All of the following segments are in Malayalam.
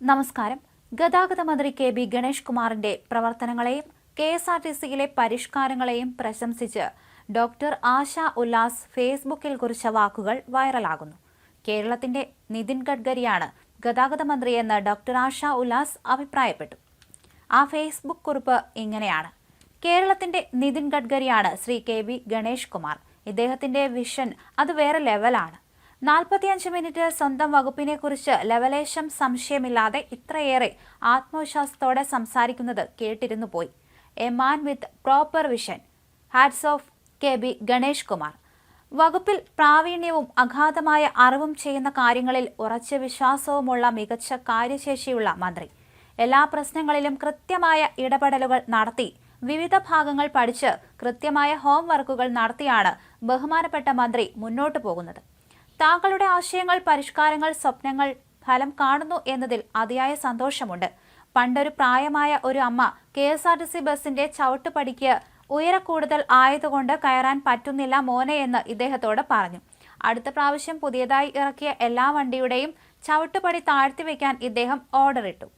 നമസ്കാരം. ഗതാഗത മന്ത്രി കെ ബി ഗണേഷ് കുമാറിന്റെ പ്രവർത്തനങ്ങളെയും കെ എസ് ആർ ടി സിയിലെ പരിഷ്കാരങ്ങളെയും പ്രശംസിച്ച് ഡോക്ടർ ആശ ഉല്ലാസ് ഫേസ്ബുക്കിൽ കുറിച്ച വാക്കുകൾ വൈറലാകുന്നു. കേരളത്തിന്റെ നിതിൻ ഗഡ്കരിയാണ് ഗതാഗത മന്ത്രിയെന്ന് ഡോക്ടർ ആശ ഉല്ലാസ് അഭിപ്രായപ്പെട്ടു. ആ ഫേസ്ബുക്ക് കുറിപ്പ് ഇങ്ങനെയാണ്. കേരളത്തിന്റെ നിതിൻ ഗഡ്കരിയാണ് ശ്രീ കെ ബി ഗണേഷ് കുമാർ. ഇദ്ദേഹത്തിന്റെ വിഷൻ അത് വേറെ ലെവലാണ് നാൽപ്പത്തിയഞ്ച് മിനിറ്റ് സ്വന്തം വകുപ്പിനെക്കുറിച്ച് ലവലേശം സംശയമില്ലാതെ ഇത്രയേറെ ആത്മവിശ്വാസത്തോടെ സംസാരിക്കുന്നത് കേട്ടിരുന്നു പോയി. A man with proper vision. Hats off K B Ganesh Kumar. വകുപ്പിൽ പ്രാവീണ്യവും അഗാധമായ അറിവും ചെയ്യുന്ന കാര്യങ്ങളിൽ ഉറച്ച വിശ്വാസവുമുള്ള മികച്ച കാര്യശേഷിയുള്ള മന്ത്രി. എല്ലാ പ്രശ്നങ്ങളിലും കൃത്യമായ ഇടപെടലുകൾ നടത്തി വിവിധ ഭാഗങ്ങൾ പഠിച്ച് കൃത്യമായ ഹോംവർക്കുകൾ നടത്തിയാണ് ബഹുമാനപ്പെട്ട മന്ത്രി മുന്നോട്ടു പോകുന്നത്. താങ്കളുടെ ആശയങ്ങൾ പരിഷ്കാരങ്ങൾ സ്വപ്നങ്ങൾ ഫലം കാണുന്നു എന്നതിൽ അതിയായ സന്തോഷമുണ്ട്. പണ്ടൊരു പ്രായമായ ഒരു അമ്മ K S R T C ബസിന്റെ ചവിട്ടുപടിക്ക് ഉയരക്കൂടുതൽ ആയതുകൊണ്ട് കയറാൻ പറ്റുന്നില്ല മോനെ എന്ന് ഇദ്ദേഹത്തോട് പറഞ്ഞു. അടുത്ത പ്രാവശ്യം പുതിയതായി ഇറക്കിയ എല്ലാ വണ്ടിയുടെയും ചവിട്ടുപടി താഴ്ത്തി വയ്ക്കാൻ ഇദ്ദേഹം ഓർഡർ ഇട്ടു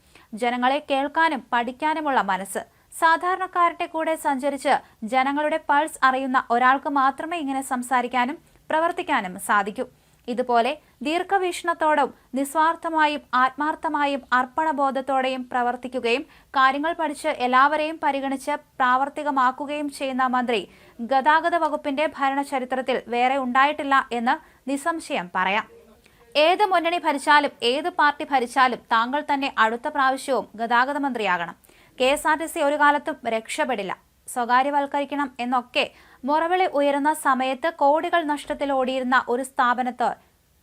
ജനങ്ങളെ കേൾക്കാനും പഠിക്കാനുമുള്ള മനസ്സ്. സാധാരണക്കാരുടെ കൂടെ സഞ്ചരിച്ച് ജനങ്ങളുടെ പൾസ് അറിയുന്ന ഒരാൾക്ക് മാത്രമേ ഇങ്ങനെ സംസാരിക്കാനും പ്രവർത്തിക്കാനും സാധിക്കൂ. ഇതുപോലെ ദീർഘവീക്ഷണത്തോടും നിസ്വാർത്ഥമായും ആത്മാർത്ഥമായും അർപ്പണബോധത്തോടെയും പ്രവർത്തിക്കുകയും കാര്യങ്ങൾ പഠിച്ച് എല്ലാവരെയും പരിഗണിച്ച് പ്രാവർത്തികമാക്കുകയും ചെയ്യുന്ന മന്ത്രി ഗതാഗത വകുപ്പിന്റെ ഭരണചരിത്രത്തിൽ വേറെ ഉണ്ടായിട്ടില്ല എന്ന് നിസ്സംശയം പറയാം. ഏത് മുന്നണി ഭരിച്ചാലും ഏത് പാർട്ടി ഭരിച്ചാലും താങ്കൾ തന്നെ അടുത്ത പ്രാവശ്യവും ഗതാഗത മന്ത്രിയാകണം. K S R T C ഒരു കാലത്തും രക്ഷപ്പെടില്ല. സ്വകാര്യവൽക്കരിക്കണം എന്നൊക്കെ മുറവിളി ഉയരുന്ന സമയത്ത് കോടികൾ നഷ്ടത്തിൽ ഓടിയിരുന്ന ഒരു സ്ഥാപനത്ത്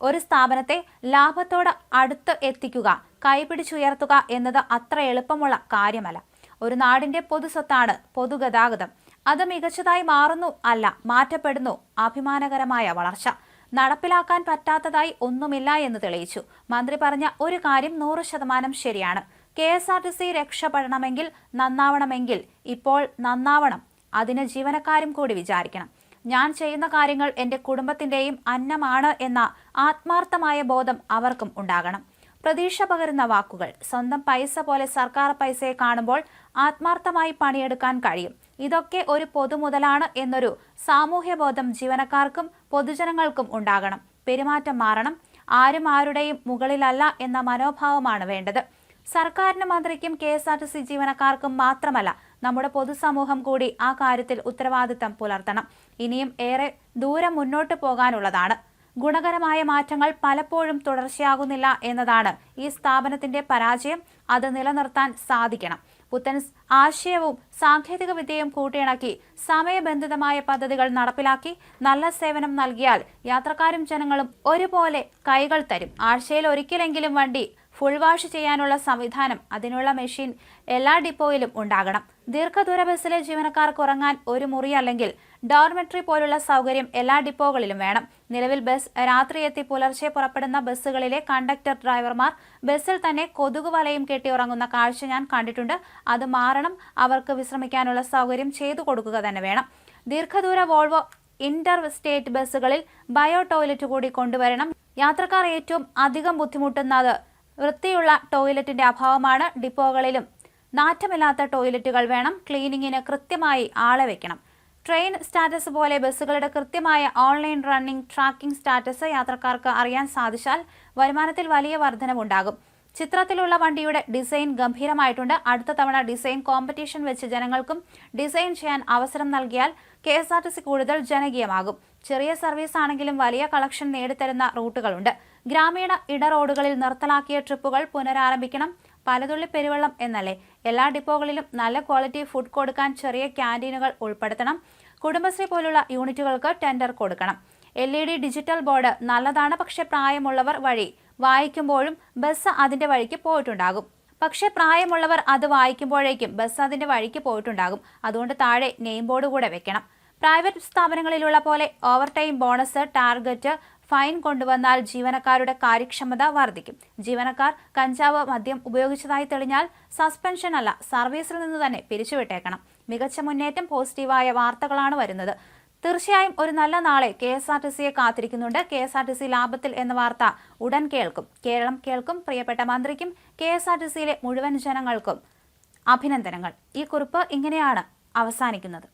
ഒരു സ്ഥാപനത്തെ ലാഭത്തോട് അടുത്ത് എത്തിക്കുക കൈപിടിച്ചുയർത്തുക എന്നത് അത്ര എളുപ്പമുള്ള കാര്യമല്ല. ഒരു നാടിന്റെ പൊതുസ്വത്താണ് പൊതുഗതാഗതം അത് മികച്ചതായി മാറുന്നു അല്ല മാറ്റപ്പെടുന്നു അഭിമാനകരമായ വളർച്ച. നടപ്പിലാക്കാൻ പറ്റാത്തതായി ഒന്നുമില്ല എന്ന് തെളിയിച്ചു. മന്ത്രി പറഞ്ഞ ഒരു കാര്യം നൂറ് ശതമാനം ശരിയാണ്. K S R T C രക്ഷപ്പെടണമെങ്കിൽ നന്നാവണമെങ്കിൽ ഇപ്പോൾ നന്നാവണം അതിന് ജീവനക്കാരും കൂടി വിചാരിക്കണം. ഞാൻ ചെയ്യുന്ന കാര്യങ്ങൾ എന്റെ കുടുംബത്തിന്റെയും അന്നമാണ് എന്ന ആത്മാർത്ഥമായ ബോധം അവർക്കും ഉണ്ടാകണം. പ്രതീക്ഷ പകരുന്ന വാക്കുകൾ സ്വന്തം പൈസ പോലെ സർക്കാർ പൈസയെ കാണുമ്പോൾ ആത്മാർത്ഥമായി പണിയെടുക്കാൻ കഴിയും. ഇതൊക്കെ ഒരു പൊതുമുതലാണ് എന്നൊരു സാമൂഹ്യബോധം ജീവനക്കാർക്കും പൊതുജനങ്ങൾക്കും ഉണ്ടാകണം. പെരുമാറ്റം മാറണം. ആരും ആരുടെയും മുകളിലല്ല എന്ന മനോഭാവമാണ് വേണ്ടത്. സർക്കാരിന് മന്ത്രിക്കും K S R T C ജീവനക്കാർക്കും മാത്രമല്ല നമ്മുടെ പൊതുസമൂഹം കൂടി ആ കാര്യത്തിൽ ഉത്തരവാദിത്തം പുലർത്തണം. ഇനിയും ഏറെ ദൂരം മുന്നോട്ട് പോകാനുള്ളതാണ്. ഗുണകരമായ മാറ്റങ്ങൾ പലപ്പോഴും തുടർച്ചയാകുന്നില്ല എന്നതാണ് ഈ സ്ഥാപനത്തിന്റെ പരാജയം. അത് നിലനിർത്താൻ സാധിക്കണം. പുത്തൻ ആശയവും സാങ്കേതിക വിദ്യയും കൂട്ടിയിണക്കി സമയബന്ധിതമായ പദ്ധതികൾ നടപ്പിലാക്കി നല്ല സേവനം നൽകിയാൽ യാത്രക്കാരും ജനങ്ങളും ഒരുപോലെ കൈകൾ തരും. ആഴ്ചയിൽ ഒരിക്കലെങ്കിലും വണ്ടി ഫുൾ വാഷ് ചെയ്യാനുള്ള സംവിധാനം അതിനുള്ള മെഷീൻ എല്ലാ ഡിപ്പോയിലും ഉണ്ടാകണം. ദീർഘദൂര ബസ്സിലെ ജീവനക്കാർക്ക് ഉറങ്ങാൻ ഒരു മുറി അല്ലെങ്കിൽ ഡോർമെട്രി പോലുള്ള സൗകര്യം എല്ലാ ഡിപ്പോകളിലും വേണം. നിലവിൽ ബസ് രാത്രി എത്തി പുലർച്ചെ പുറപ്പെടുന്ന ബസ്സുകളിലെ കണ്ടക്ടർ ഡ്രൈവർമാർ ബസ്സിൽ തന്നെ കൊതുക് വലയും കെട്ടി ഉറങ്ങുന്ന കാഴ്ച ഞാൻ കണ്ടിട്ടുണ്ട്. അത് മാറണം. അവർക്ക് വിശ്രമിക്കാനുള്ള സൗകര്യം ചെയ്തു കൊടുക്കുക തന്നെ വേണം. ദീർഘദൂര വോൾവോ ഇന്റർ സ്റ്റേറ്റ് ബസ്സുകളിൽ ബയോ ടോയ്ലറ്റ് കൂടി കൊണ്ടുവരണം. യാത്രക്കാർ ഏറ്റവും അധികം ബുദ്ധിമുട്ടുന്നത് വൃത്തിയുള്ള ടോയ്ലറ്റിന്റെ അഭാവമാണ് ഡിപ്പോകളിലും നാറ്റമില്ലാത്ത ടോയ്ലറ്റുകൾ വേണം ക്ലീനിങ്ങിന് കൃത്യമായി ആളെ വെക്കണം. ട്രെയിൻ സ്റ്റാറ്റസ് പോലെ ബസ്സുകളുടെ കൃത്യമായ ഓൺലൈൻ റണ്ണിംഗ് ട്രാക്കിംഗ് സ്റ്റാറ്റസ് യാത്രക്കാർക്ക് അറിയാൻ സാധിച്ചാൽ വരുമാനത്തിൽ വലിയ വർധനവുണ്ടാകും. ചിത്രത്തിലുള്ള വണ്ടിയുടെ ഡിസൈൻ ഗംഭീരമായിട്ടുണ്ട്. അടുത്ത തവണ ഡിസൈൻ കോമ്പറ്റീഷൻ വെച്ച് ജനങ്ങൾക്കും ഡിസൈൻ ചെയ്യാൻ അവസരം നൽകിയാൽ K S R T C കൂടുതൽ ജനകീയമാകും. ചെറിയ സർവീസ് ആണെങ്കിലും വലിയ കളക്ഷൻ നേടിത്തരുന്ന റൂട്ടുകളുണ്ട്. ഗ്രാമീണ ഇട റോഡുകളിൽ നിർത്തലാക്കിയ ട്രിപ്പുകൾ പുനരാരംഭിക്കണം. പലതുള്ളി പെരുവെള്ളം എന്നല്ലേ? എല്ലാ ഡിപ്പോകളിലും നല്ല ക്വാളിറ്റി ഫുഡ് കൊടുക്കാൻ ചെറിയ ക്യാന്റീനുകൾ ഉൾപ്പെടുത്തണം. കുടുംബശ്രീ പോലുള്ള യൂണിറ്റുകൾക്ക് ടെൻഡർ കൊടുക്കണം. L E D digital board നല്ലതാണ് പക്ഷേ പ്രായമുള്ളവർ വഴി വായിക്കുമ്പോഴും ബസ് അതിന്റെ വഴിക്ക് പോയിട്ടുണ്ടാകും. പക്ഷേ പ്രായമുള്ളവർ അത് വായിക്കുമ്പോഴേക്കും ബസ് അതിന്റെ വഴിക്ക് പോയിട്ടുണ്ടാകും. അതുകൊണ്ട് താഴെ നെയിം ബോർഡ് കൂടെ വെക്കണം. പ്രൈവറ്റ് സ്ഥാപനങ്ങളിലുള്ള പോലെ overtime bonus target fine കൊണ്ടുവന്നാൽ ജീവനക്കാരുടെ കാര്യക്ഷമത വർദ്ധിക്കും. ജീവനക്കാർ കഞ്ചാവ് മദ്യം ഉപയോഗിച്ചതായി തെളിഞ്ഞാൽ സസ്പെൻഷൻ അല്ല സർവീസിൽ നിന്ന് തന്നെ പിരിച്ചുവിട്ടേക്കണം. മികച്ച മുന്നേറ്റം പോസിറ്റീവായ വാർത്തകളാണ് വരുന്നത്. തീർച്ചയായും ഒരു നല്ല നാളെ കെ എസ് ആർ ടി സിയെ കാത്തിരിക്കുന്നുണ്ട്. K S R T C ലാഭത്തിൽ എന്ന വാർത്ത ഉടൻ കേൾക്കും. കേരളം കേൾക്കും. പ്രിയപ്പെട്ട മന്ത്രിക്കും കെ എസ് ആർ ടി സിയിലെ മുഴുവൻ ജനങ്ങൾക്കും അഭിനന്ദനങ്ങൾ. ഈ കുറിപ്പ് ഇങ്ങനെയാണ് അവസാനിക്കുന്നത്.